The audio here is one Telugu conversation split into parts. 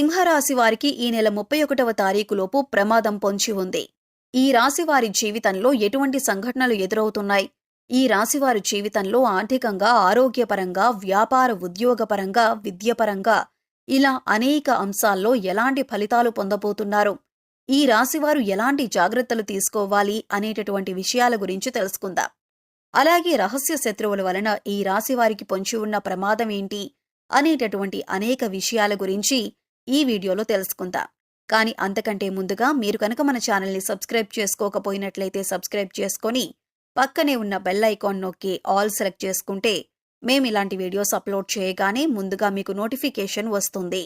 సింహరాశి వారికి ఈ నెల ముప్పై ఒకటవ తారీఖులోపు ప్రమాదం పొంచి ఉంది. ఈ రాశి వారి జీవితంలో ఎటువంటి సంఘటనలు ఎదురవుతున్నాయి? ఈ రాశివారి జీవితంలో ఆర్థికంగా ఆరోగ్యపరంగా వ్యాపార ఉద్యోగపరంగా విద్యపరంగా ఇలా అనేక అంశాల్లో ఎలాంటి ఫలితాలు పొందబోతున్నారు? ఈ రాశివారు ఎలాంటి జాగ్రత్తలు తీసుకోవాలి అనేటటువంటి విషయాల గురించి తెలుసుకుందాం. అలాగే రహస్య శత్రువుల వలన ఈ రాశివారికి పొంచి ఉన్న ప్రమాదం ఏంటి? అనేటటువంటి అనేక విషయాల గురించి ఈ వీడియోలో తెలుసుకుందాం. కానీ అంతకంటే ముందుగా మీరు కనుక మన ఛానల్ని సబ్స్క్రైబ్ చేసుకోకపోయినట్లయితే సబ్స్క్రైబ్ చేసుకొని పక్కనే ఉన్న బెల్ ఐకాన్ నొక్కి ఆల్ సెలెక్ట్ చేసుకుంటే మేము ఇలాంటి వీడియోస్ అప్లోడ్ చేయగానే ముందుగా మీకు నోటిఫికేషన్ వస్తుంది.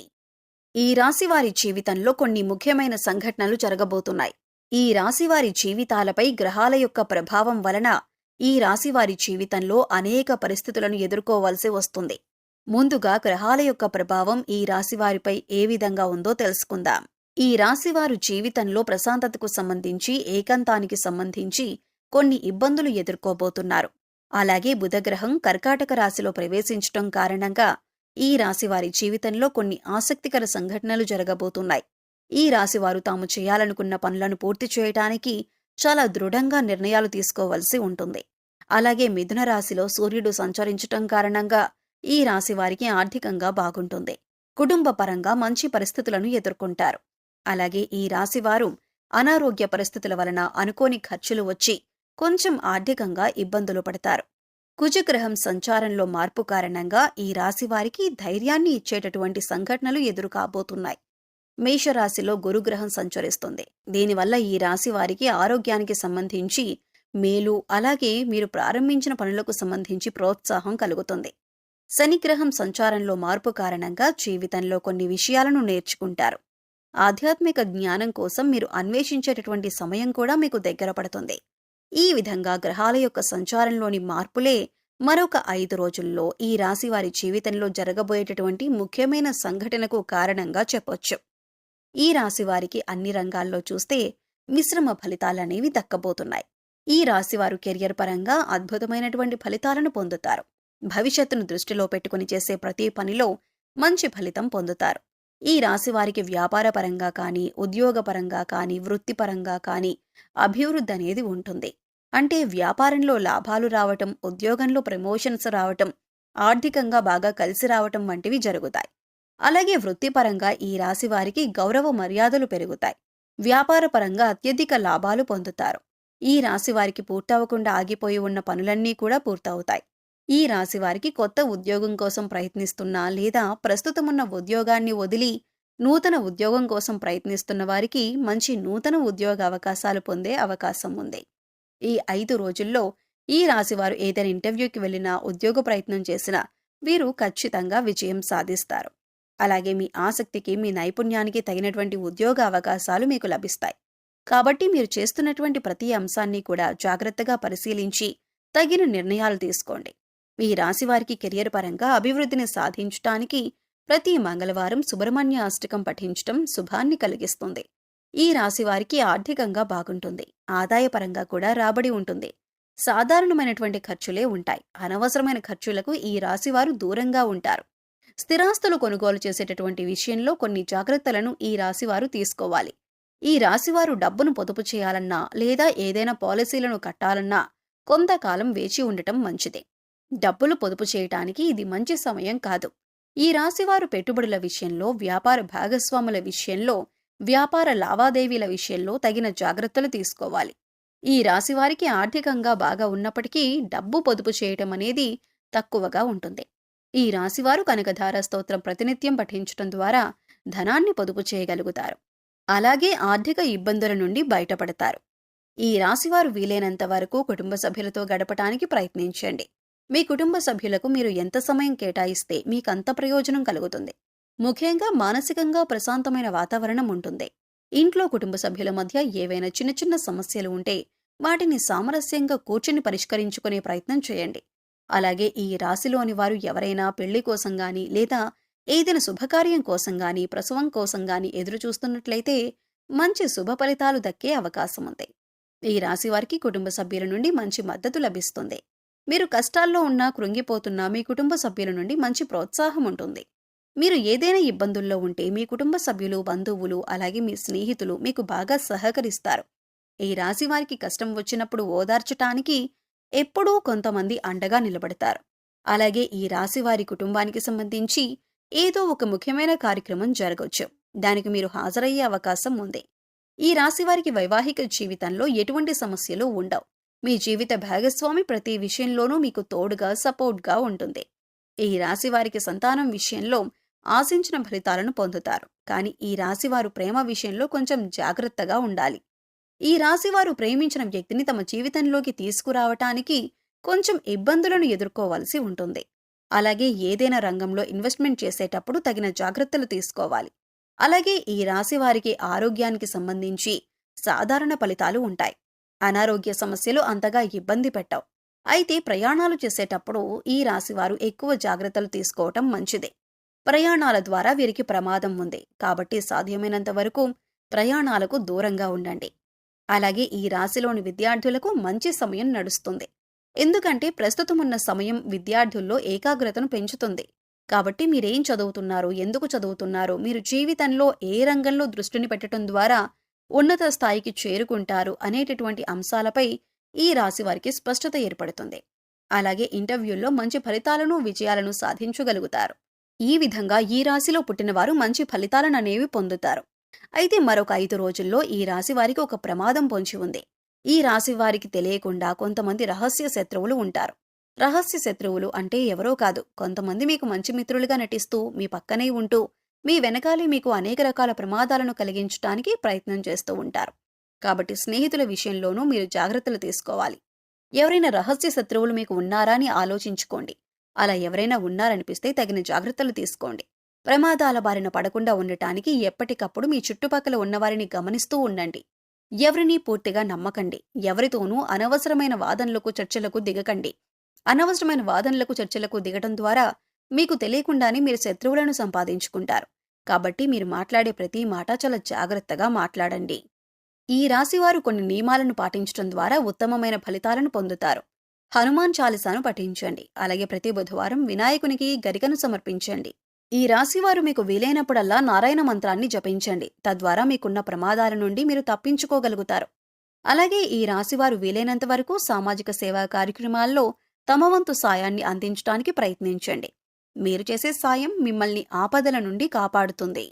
ఈ రాశివారి జీవితంలో కొన్ని ముఖ్యమైన సంఘటనలు జరగబోతున్నాయి. ఈ రాశివారి జీవితాలపై గ్రహాల యొక్క ప్రభావం వలన ఈ రాశివారి జీవితంలో అనేక పరిస్థితులను ఎదుర్కోవాల్సి వస్తుంది. ముందుగా గ్రహాల యొక్క ప్రభావం ఈ రాశివారిపై ఏ విధంగా ఉందో తెలుసుకుందాం. ఈ రాశివారు జీవితంలో ప్రశాంతతకు సంబంధించి ఏకాంతానికి సంబంధించి కొన్ని ఇబ్బందులు ఎదుర్కోబోతున్నారు. అలాగే బుధగ్రహం కర్కాటక రాశిలో ప్రవేశించటం కారణంగా ఈ రాశివారి జీవితంలో కొన్ని ఆసక్తికర సంఘటనలు జరగబోతున్నాయి. ఈ రాశివారు తాము చేయాలనుకున్న పనులను పూర్తి చేయటానికి చాలా దృఢంగా నిర్ణయాలు తీసుకోవలసి ఉంటుంది. అలాగే మిథున రాశిలో సూర్యుడు సంచరించటం కారణంగా ఈ రాశి వారికి ఆర్థికంగా బాగుంటుంది. కుటుంబ పరంగా మంచి పరిస్థితులను ఎదుర్కొంటారు. అలాగే ఈ రాశివారు అనారోగ్య పరిస్థితుల వలన అనుకోని ఖర్చులు వచ్చి కొంచెం ఆర్థికంగా ఇబ్బందులు పడతారు. కుజగ్రహం సంచారంలో మార్పు కారణంగా ఈ రాశివారికి ధైర్యాన్ని ఇచ్చేటటువంటి సంఘటనలు ఎదురు కాబోతున్నాయి మేషరాశిలో గురుగ్రహం సంచరిస్తుంది. దీనివల్ల ఈ రాశి వారికి ఆరోగ్యానికి సంబంధించి మేలు అలాగే మీరు ప్రారంభించిన పనులకు సంబంధించి ప్రోత్సాహం కలుగుతుంది. శనిగ్రహం సంచారంలో మార్పు కారణంగా జీవితంలో కొన్ని విషయాలను నేర్చుకుంటారు. ఆధ్యాత్మిక జ్ఞానం కోసం మీరు అన్వేషించేటటువంటి సమయం కూడా మీకు దగ్గర పడుతుంది. ఈ విధంగా గ్రహాల యొక్క సంచారంలోని మార్పులే మరొక ఐదు రోజుల్లో ఈ రాశి వారి జీవితంలో జరగబోయేటటువంటి ముఖ్యమైన సంఘటనకు కారణంగా చెప్పొచ్చు. ఈ రాశి వారికి అన్ని రంగాల్లో చూస్తే మిశ్రమ ఫలితాలనేవి దక్కబోతున్నాయి. ఈ రాశివారు కెరియర్ పరంగా అద్భుతమైనటువంటి ఫలితాలను పొందుతారు. భవిష్యత్తును దృష్టిలో పెట్టుకుని చేసే ప్రతి పనిలో మంచి ఫలితం పొందుతారు. ఈ రాశి వారికి వ్యాపారపరంగా కానీ ఉద్యోగపరంగా కానీ వృత్తిపరంగా కానీ అభివృద్ధి అనేది ఉంటుంది. అంటే వ్యాపారంలో లాభాలు రావటం ఉద్యోగంలో ప్రమోషన్స్ రావటం ఆర్థికంగా బాగా కలిసి రావటం వంటివి జరుగుతాయి. అలాగే వృత్తిపరంగా ఈ రాశి వారికి గౌరవ మర్యాదలు పెరుగుతాయి. వ్యాపారపరంగా అత్యధిక లాభాలు పొందుతారు. ఈ రాశి వారికి పూర్తవకుండా ఆగిపోయి ఉన్న పనులన్నీ కూడా పూర్తవుతాయి. ఈ రాశి వారికి కొత్త ఉద్యోగం కోసం ప్రయత్నిస్తున్నా లేదా ప్రస్తుతమున్న ఉద్యోగాన్ని వదిలి నూతన ఉద్యోగం కోసం ప్రయత్నిస్తున్న వారికి మంచి నూతన ఉద్యోగ అవకాశాలు పొందే అవకాశం ఉంది. ఈ ఐదు రోజుల్లో ఈ రాశివారు ఏదైనా ఇంటర్వ్యూకి వెళ్ళినా ఉద్యోగ ప్రయత్నం చేసినా వీరు ఖచ్చితంగా విజయం సాధిస్తారు. అలాగే మీ ఆసక్తికి మీ నైపుణ్యానికి తగినటువంటి ఉద్యోగ అవకాశాలు మీకు లభిస్తాయి. కాబట్టి మీరు చేస్తున్నటువంటి ప్రతి అంశాన్ని కూడా జాగ్రత్తగా పరిశీలించి తగిన నిర్ణయాలు తీసుకోండి. మీ రాశివారికి కెరియర్ పరంగా అభివృద్ధిని సాధించటానికి ప్రతి మంగళవారం సుబ్రహ్మణ్య అష్టకం పఠించటం శుభాన్ని కలిగిస్తుంది. ఈ రాశివారికి ఆర్థికంగా బాగుంటుంది. ఆదాయపరంగా కూడా రాబడి ఉంటుంది. సాధారణమైనటువంటి ఖర్చులే ఉంటాయి. అనవసరమైన ఖర్చులకు ఈ రాశివారు దూరంగా ఉంటారు. స్థిరాస్తులు కొనుగోలు చేసేటటువంటి విషయంలో కొన్ని జాగ్రత్తలను ఈ రాశివారు తీసుకోవాలి. ఈ రాశివారు డబ్బును పొదుపు చేయాలన్నా లేదా ఏదైనా పాలసీలను కట్టాలన్నా కొంతకాలం వేచి ఉండటం మంచిదే. డబ్బులు పొదుపు చేయటానికి ఇది మంచి సమయం కాదు. ఈ రాశివారు పెట్టుబడుల విషయంలో వ్యాపార భాగస్వాముల విషయంలో వ్యాపార లావాదేవీల విషయంలో తగిన జాగ్రత్తలు తీసుకోవాలి. ఈ రాశివారికి ఆర్థికంగా బాగా ఉన్నప్పటికీ డబ్బు పొదుపు చేయటం అనేది తక్కువగా ఉంటుంది. ఈ రాశివారు కనకధార స్తోత్రం ప్రతినిత్యం పఠించటం ద్వారా ధనాన్ని పొదుపు చేయగలుగుతారు. అలాగే ఆర్థిక ఇబ్బందుల నుండి బయటపడతారు. ఈ రాశివారు వీలైనంత వరకు కుటుంబ సభ్యులతో గడపటానికి ప్రయత్నించండి. మీ కుటుంబ సభ్యులకు మీరు ఎంత సమయం కేటాయిస్తే మీకంత ప్రయోజనం కలుగుతుంది. ముఖ్యంగా మానసికంగా ప్రశాంతమైన వాతావరణం ఉంటుంది. ఇంట్లో కుటుంబ సభ్యుల మధ్య ఏవైనా చిన్న చిన్న సమస్యలు ఉంటే వాటిని సామరస్యంగా కూర్చుని పరిష్కరించుకునే ప్రయత్నం చేయండి. అలాగే ఈ రాశిలోని వారు ఎవరైనా పెళ్ళి కోసం గాని లేదా ఏదైనా శుభకార్యం కోసం గాని ప్రసవం కోసం గాని ఎదురు చూస్తున్నట్లయితే మంచి శుభ ఫలితాలు దక్కే అవకాశం ఉంది. ఈ రాశి వారికి కుటుంబ సభ్యుల నుండి మంచి మద్దతు లభిస్తుంది. మీరు కష్టాల్లో ఉన్నా కృంగిపోతున్నా మీ కుటుంబ సభ్యుల నుండి మంచి ప్రోత్సాహం ఉంటుంది. మీరు ఏదైనా ఇబ్బందుల్లో ఉంటే మీ కుటుంబ సభ్యులు బంధువులు అలాగే మీ స్నేహితులు మీకు బాగా సహకరిస్తారు. ఈ రాశి వారికి కష్టం వచ్చినప్పుడు ఓదార్చటానికి ఎప్పుడూ కొంతమంది అండగా నిలబడతారు. అలాగే ఈ రాశి వారి కుటుంబానికి సంబంధించి ఏదో ఒక ముఖ్యమైన కార్యక్రమం జరగవచ్చు దానికి మీరు హాజరయ్యే అవకాశం ఉంది. ఈ రాశి వారికి వైవాహిక జీవితంలో ఎటువంటి సమస్యలు ఉండవు. మీ జీవిత భాగస్వామి ప్రతి విషయంలోనూ మీకు తోడుగా సపోర్ట్గా ఉంటుంది. ఈ రాశి వారికి సంతానం విషయంలో ఆశించిన ఫలితాలను పొందుతారు. కానీ ఈ రాశివారు ప్రేమ విషయంలో కొంచెం జాగ్రత్తగా ఉండాలి. ఈ రాశివారు ప్రేమించిన వ్యక్తిని తమ జీవితంలోకి తీసుకురావటానికి కొంచెం ఇబ్బందులను ఎదుర్కోవాల్సి ఉంటుంది. అలాగే ఏదైనా రంగంలో ఇన్వెస్ట్మెంట్ చేసేటప్పుడు తగిన జాగ్రత్తలు తీసుకోవాలి. అలాగే ఈ రాశి వారికి ఆరోగ్యానికి సంబంధించి సాధారణ ఫలితాలు ఉంటాయి. అనారోగ్య సమస్యలు అంతగా ఇబ్బంది పెట్టవు. అయితే ప్రయాణాలు చేసేటప్పుడు ఈ రాశివారు ఎక్కువ జాగ్రత్తలు తీసుకోవటం మంచిది. ప్రయాణాల ద్వారా వీరికి ప్రమాదం ఉంది. కాబట్టి సాధ్యమైనంత వరకు ప్రయాణాలకు దూరంగా ఉండండి. అలాగే ఈ రాశిలోని విద్యార్థులకు మంచి సమయం నడుస్తుంది. ఎందుకంటే ప్రస్తుతం ఉన్న సమయం విద్యార్థుల్లో ఏకాగ్రతను పెంచుతుంది. కాబట్టి మీరేం చదువుతున్నారు? ఎందుకు చదువుతున్నారు? మీరు జీవితంలో ఏ రంగంలో దృష్టిని పెట్టడం ద్వారా ఉన్నత స్థాయికి చేరుకుంటారు అనేటటువంటి అంశాలపై ఈ రాశి వారికి స్పష్టత ఏర్పడుతుంది. అలాగే ఇంటర్వ్యూల్లో మంచి ఫలితాలను విజయాలను సాధించగలుగుతారు. ఈ విధంగా ఈ రాశిలో పుట్టినవారు మంచి ఫలితాలను అనేవి పొందుతారు. అయితే మరొక ఐదు రోజుల్లో ఈ రాశి వారికి ఒక ప్రమాదం పొంచి ఉంది. ఈ రాశి వారికి తెలియకుండా కొంతమంది రహస్య శత్రువులు ఉంటారు. రహస్య శత్రువులు అంటే ఎవరో కాదు కొంతమంది మీకు మంచి మిత్రులుగా నటిస్తూ మీ పక్కనే ఉంటూ మీ వెనకాలే మీకు అనేక రకాల ప్రమాదాలను కలిగించడానికి ప్రయత్నం చేస్తూ ఉంటారు. కాబట్టి స్నేహితుల విషయంలోనూ మీరు జాగ్రత్తలు తీసుకోవాలి. ఎవరైనా రహస్య శత్రువులు మీకు ఉన్నారా అని ఆలోచించుకోండి. అలా ఎవరైనా ఉన్నారనిపిస్తే తగిన జాగ్రత్తలు తీసుకోండి. ప్రమాదాల బారిన పడకుండా ఉండటానికి ఎప్పటికప్పుడు మీ చుట్టుపక్కల ఉన్నవారిని గమనిస్తూ ఉండండి. ఎవరినీ పూర్తిగా నమ్మకండి. ఎవరితోనూ అనవసరమైన వాదనలకు చర్చలకు దిగకండి. అనవసరమైన వాదనలకు చర్చలకు దిగటం ద్వారా మీకు తెలియకుండానే మీరు శత్రువులను సంపాదించుకుంటారు. కాబట్టి మీరు మాట్లాడే ప్రతి మాట చాలా జాగ్రత్తగా మాట్లాడండి. ఈ రాశివారు కొన్ని నియమాలను పాటించడం ద్వారా ఉత్తమమైన ఫలితాలను పొందుతారు. హనుమాన్ చాలీసాను పఠించండి. అలాగే ప్రతి బుధవారం వినాయకునికి గరికను సమర్పించండి. ఈ రాశివారు మీకు వీలైనప్పుడల్లా నారాయణ మంత్రాన్ని జపించండి. తద్వారా మీకున్న ప్రమాదాల నుండి మీరు తప్పించుకోగలుగుతారు. అలాగే ఈ రాశివారు వీలైనంత వరకు సామాజిక సేవా కార్యక్రమాల్లో తమ వంతు సాయాన్ని అందించడానికి ప్రయత్నించండి. మీరు చేసే సాయం మిమ్మల్ని ఆపదల నుండి కాపాడుతుంది.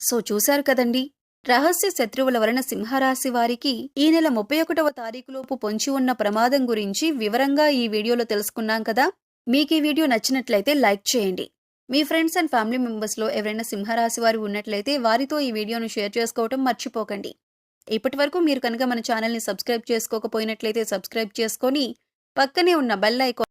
సో చూశారు కదండి! రహస్య శత్రువుల వలన సింహరాశి వారికి ఈ నెల ముప్పై ఒకటవ తారీఖులోపు పొంచి ఉన్న ప్రమాదం గురించి వివరంగా ఈ వీడియోలో తెలుసుకున్నాం కదా! మీకు ఈ వీడియో నచ్చినట్లయితే లైక్ చేయండి. మీ ఫ్రెండ్స్ అండ్ ఫ్యామిలీ మెంబర్స్లో ఎవరైనా సింహరాశి వారు ఉన్నట్లయితే వారితో ఈ వీడియోను షేర్ చేసుకోవటం మర్చిపోకండి. ఇప్పటి వరకు మీరు కనుక మన ఛానల్ని సబ్స్క్రైబ్ చేసుకోకపోయినట్లయితే సబ్స్క్రైబ్ చేసుకొని పక్కనే ఉన్న బెల్ ఐకాన్